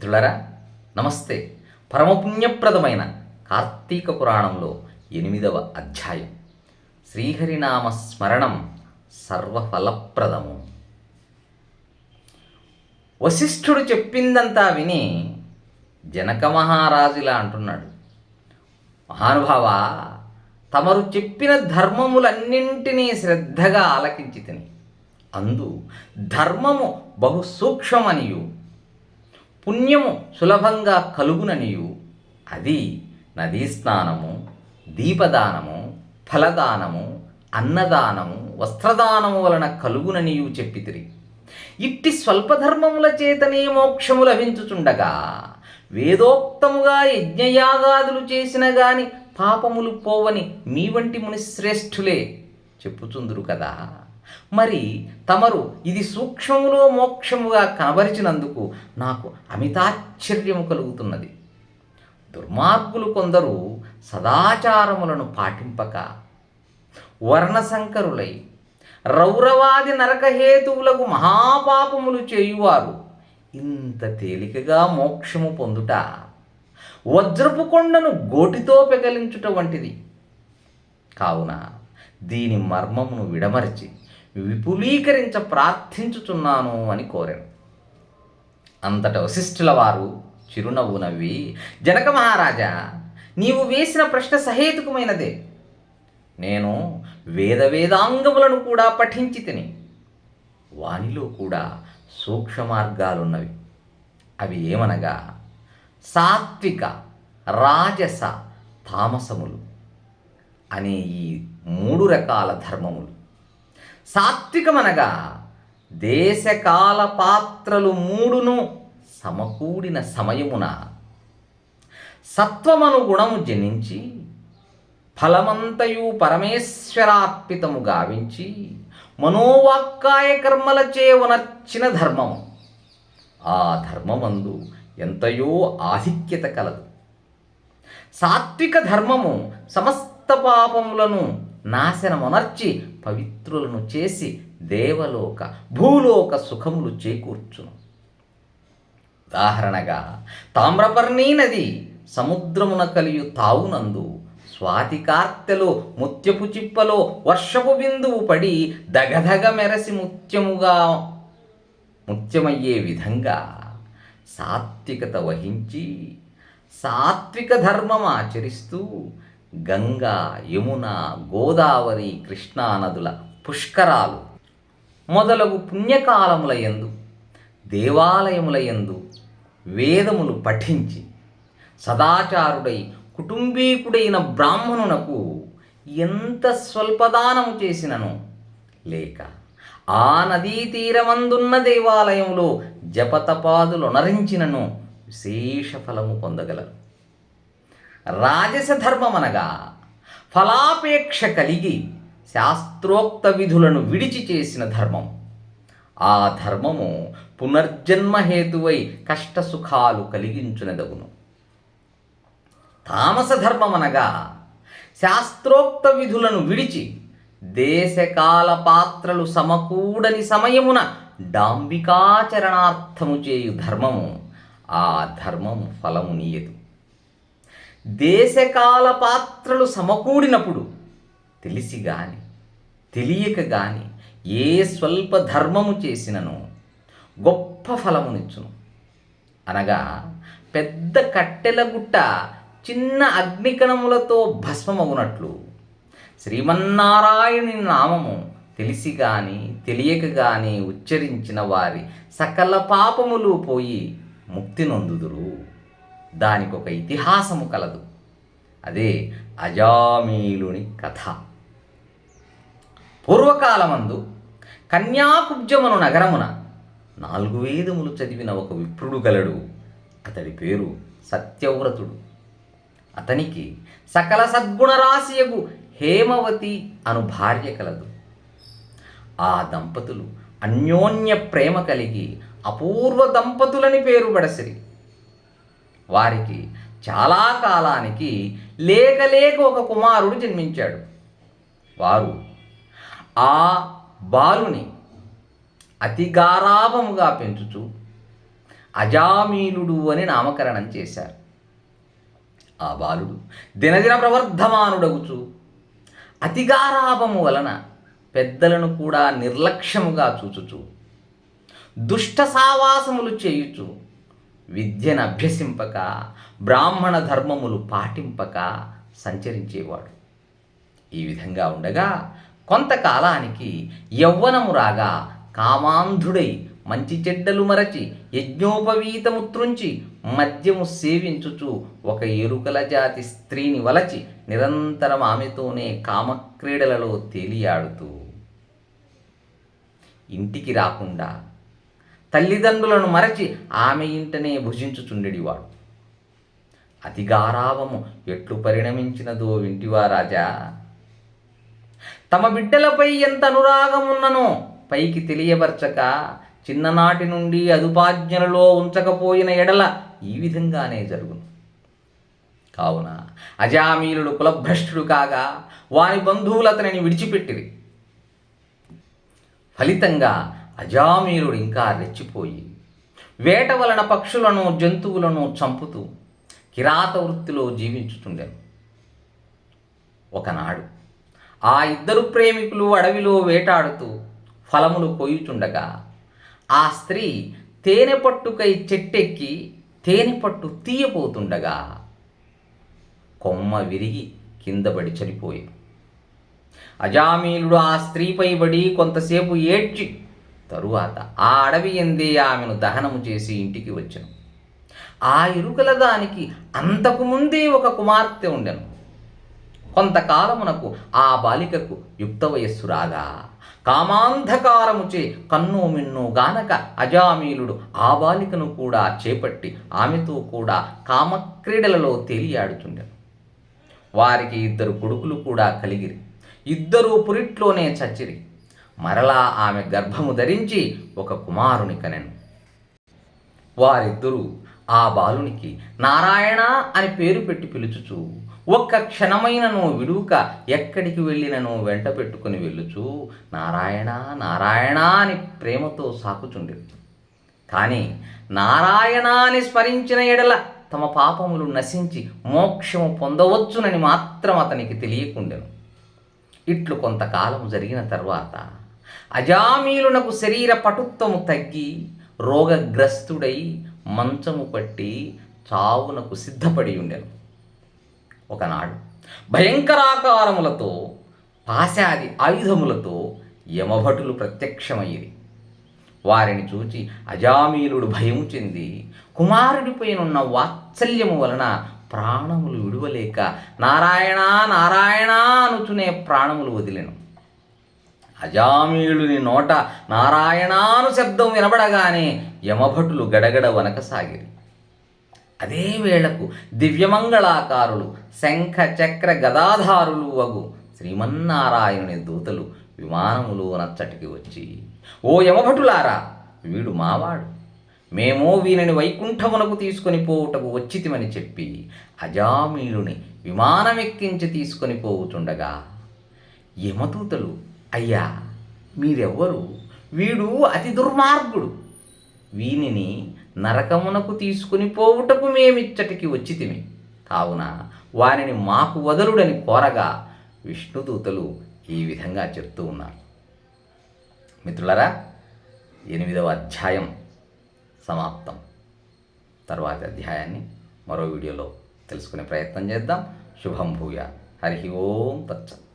మిత్రులరా నమస్తే. పరమపుణ్యప్రదమైన కార్తీక పురాణంలో ఎనిమిదవ అధ్యాయం. శ్రీహరినామ స్మరణం సర్వఫలప్రదము. వశిష్ఠుడు చెప్పిందంతా విని జనక మహారాజులా అంటున్నాడు. మహానుభావ తమరు చెప్పిన ధర్మములన్నింటినీ శ్రద్ధగా ఆలకించి తిని అందు ధర్మము బహు సూక్ష్మమనియు. పుణ్యము సులభంగా కలుగుననియు. అది నదీ స్నానము దీపదానము ఫలదానము అన్నదానము వస్త్రదానము వలన కలుగుననియు చెప్పితిరి. ఇట్టి స్వల్పధర్మముల చేతనే మోక్షము లభించుచుండగా వేదోక్తముగా యజ్ఞయాగాదులు చేసిన గాని పాపములు పోవని మీ వంటి మునిశ్రేష్ఠులే చెప్పుచుందురు కదా. మరి తమరు ఇది సూక్ష్మములో మోక్షముగా కనబరిచినందుకు నాకు అమితాశ్చర్యము కలుగుతున్నది. దుర్మార్గులు కొందరు సదాచారములను పాటింపక వర్ణశంకరులై రౌరవాది నరకహేతువులకు మహాపాపములు చేయువారు ఇంత తేలికగా మోక్షము పొందుట వజ్రపు కొండను గోటితో పెగలించుట వంటిది. కావున దీని మర్మమును విడమర్చి విపులీకరించ ప్రార్థించుచున్నాను అని కోరాను. అంతట వశిష్ఠుల వారు చిరునవ్వు నవ్వి జనక మహారాజా నీవు వేసిన ప్రశ్న సహేతుకమైనదే. నేను వేద వేదాంగములను కూడా పఠించి తిని వానిలో కూడా సూక్ష్మ మార్గాలున్నవి అవి ఏమనగా సాత్విక రాజస తామసములు. అనే ఈ మూడు రకాల ధర్మములు. సాత్వికమనగా దేశకాల పాత్రలు మూడును సమకూడిన సమయమున సత్వమను గుణము జనించి ఫలమంతయు పరమేశ్వరార్పితము గావించి మనోవాక్కాయ కర్మలచే ఉనర్చిన ధర్మం ఆ ధర్మమందు ఎంతయో ఆధిక్యత కలదు. సాత్విక ధర్మము సమస్త పాపములను నాశనమునర్చి పవిత్రులను చేసి దేవలోక భూలోక సుఖములు చేకూర్చును. ఉదాహరణగా తామ్రపర్ణీ నది సముద్రమున కలియు తావునందు స్వాతి కార్తెలో ముత్యపు చిప్పలో వర్షపు బిందువు పడి దగదగ మెరసి ముత్యముగా ముత్యమయ్యే విధంగా సాత్వికత వహించి సాత్విక ధర్మం ఆచరిస్తూ గంగా యమున గోదావరి కృష్ణా నదుల పుష్కరాలు మొదలగు పుణ్యకాలముల యందు దేవాలయముల యందు వేదములు పఠించి సదాచారుడై కుటుంబీకుడైన బ్రాహ్మణునకు ఎంత స్వల్పదానము చేసినను? లేక ఆ నదీ తీరమందున్న దేవాలయంలో జపతపాదులు నరించినను విశేష ఫలము పొందగలరు. రాజస అనగా ఫలాపేక్ష కలిగి శాస్త్రోక్త విధులను విడిచి చేసిన ధర్మం. ఆ ధర్మము పునర్జన్మహేతువై కష్టసుఖాలు కలిగించునదగును. తామస అనగా శాస్త్రోక్త విధులను విడిచి దేశకాల పాత్రలు సమకూడని సమయమున డాంబికాచరణార్థము చేయు ధర్మము ఆ ధర్మము ఫలము నీయదు. దేశకాల పాత్రలు సమకూడినప్పుడు తెలిసి గాని తెలియక గాని ఏ స్వల్ప ధర్మము చేసినను గొప్ప ఫలమునిచ్చును అనగా పెద్ద కట్టెల గుట్ట చిన్న అగ్నికణములతో భస్మమగునట్లు శ్రీమన్నారాయణుని నామము తెలిసి గాని తెలియక గాని ఉచ్చరించిన వారి సకల పాపములు పోయి ముక్తి నొందుదురు. దానికి ఒక ఇతిహాసము కలదు. అదే అజామీలుని కథ. పూర్వకాలమందు కన్యాకుబ్జమును నగరమున నాలుగు వేదములు చదివిన ఒక విప్రుడు గలడు. అతడి పేరు సత్యవ్రతుడు. అతనికి సకల సద్గుణరాశియగు హేమవతి అను భార్య కలదు. ఆ దంపతులు అన్యోన్య ప్రేమ కలిగి అపూర్వ దంపతులని పేరు పడసిరి వారికి చాలా కాలానికి లేక లేక ఒక కుమారుడు జన్మించాడు. వారు ఆ బాలుని అతి గారాభముగా పెంచుచు అజామీలుడు అని నామకరణం చేశారు. ఆ బాలుడు దినదిన ప్రవర్ధమానుడగుచు అతిగారాభము వలన పెద్దలను కూడా నిర్లక్ష్యముగా చూచుచు దుష్ట సావాసములు చేయుచు విద్యను అభ్యసింపక బ్రాహ్మణ ధర్మములు పాటింపక సంచరించేవాడు. ఈ విధంగా ఉండగా కొంతకాలానికి యవ్వనము రాగా కామాంధుడై మంచి చెడ్డలు మరచి యజ్ఞోపవీతము త్రుంచి మద్యము సేవించుచు ఒక ఎరుకల జాతి స్త్రీని వలచి నిరంతరం ఆమెతోనే కామక్రీడలలో తేలియాడుతూ. ఇంటికి రాకుండా తల్లిదండ్రులను మరచి ఆమె ఇంటనే భుజించుచుండెడివాడు అతిగారావము ఎట్లు పరిణమించినదో వింటివా రాజా? తమ బిడ్డలపై ఎంత అనురాగమున్ననో పైకి తెలియబరచక చిన్ననాటి నుండి అదుపాజ్ఞలలో ఉంచకపోయిన ఎడల ఈ విధంగానే జరుగును. కావున అజామీలుడు కులభ్రష్టుడు కాగా వాని బంధువులు అతనిని విడిచిపెట్టిరి. ఫలితంగా అజామీలుడు ఇంకా రెచ్చిపోయి వేట వలన పక్షులను జంతువులను చంపుతూ కిరాత వృత్తిలో జీవించుతుండెను. ఒకనాడు ఆ ఇద్దరు ప్రేమికులు అడవిలో వేటాడుతూ ఫలములు కొయ్యుచుండగా ఆ స్త్రీ తేనె పట్టుకై చెట్టెక్కి తేనె పట్టు తీయబోతుండగా కొమ్మ విరిగి కిందపడి చనిపోయాడు అజామీలుడు ఆ స్త్రీపై పడి కొంతసేపు ఏడ్చి తరువాత ఆ అడవి ఎందే ఆమెను దహనము చేసి ఇంటికి వచ్చాను. ఆ ఇరుకల దానికి అంతకు ముందే ఒక కుమార్తె ఉండెను. కొంతకాలమునకు ఆ బాలికకు యుక్త వయస్సు రాగా కామాంధకారముచే కన్ను మిన్ను గానక అజామీలుడు ఆ బాలికను కూడా చేపట్టి ఆమెతో కూడా కామక్రీడలలో తేలియాడుచుండెను వారికి ఇద్దరు కొడుకులు కూడా కలిగిరి. ఇద్దరూ పురిట్లోనే చచ్చిరి. మరలా ఆమె గర్భము ధరించి ఒక కుమారుని కనెను. వారిద్దరూ ఆ బాలునికి నారాయణ అని పేరు పెట్టి పిలుచుచు ఒక్క క్షణమైనను విడుక ఎక్కడికి వెళ్ళినను వెంట పెట్టుకుని వెళ్ళుచు నారాయణ నారాయణ అని ప్రేమతో సాకుచుండేది కానీ నారాయణ అని స్మరించిన ఎడల తమ పాపములు నశించి మోక్షము పొందవచ్చునని మాత్రం అతనికి తెలియకుండెను. ఇట్లు కొంతకాలం జరిగిన తర్వాత అజామీలునకు శరీర పటుత్వము తగ్గి రోగగ్రస్తుడై మంచము పట్టి చావునకు సిద్ధపడి ఉండెను. ఒకనాడు భయంకరాకారములతో పాశాది ఆయుధములతో యమభటులు ప్రత్యక్షమయ్యేది. వారిని చూచి అజామీలుడు భయము చెంది కుమారుడిపైనున్న వాత్సల్యము వలన ప్రాణములు విడువలేక నారాయణ నారాయణ అనుచునే ప్రాణములు వదిలేను. అజామీలుని నోట నారాయణాను శబ్దం వినబడగానే యమభటులు గడగడ వనకసాగిరి అదే వేళకు దివ్యమంగళాకారులు శంఖ చక్ర గదాధారులు వగు శ్రీమన్నారాయణుని దూతలు విమానములో నచ్చటికి వచ్చి ఓ యమభటులారా వీడు మావాడు. మేము వీనిని వైకుంఠమునకు తీసుకొని పోవుటకు వచ్చితిమని చెప్పి అజామీలుని విమానమెక్కించి తీసుకొని పోవుచుండగా యమదూతలు అయ్యా మీరెవ్వరు? వీడు అతి దుర్మార్గుడు. వీనిని నరకమునకు తీసుకుని పోవుటకు మేమిచ్చటికి వచ్చితిమి. కావున వారిని మాకు వదలుడని కోరగా విష్ణుదూతలు ఈ విధంగా చెప్తూ ఉన్నారు. మిత్రులరా ఎనిమిదవ అధ్యాయం సమాప్తం. తర్వాతి అధ్యాయాన్ని మరో వీడియోలో తెలుసుకునే ప్రయత్నం చేద్దాం. శుభం భూయ. హరి ఓం తచ్చత్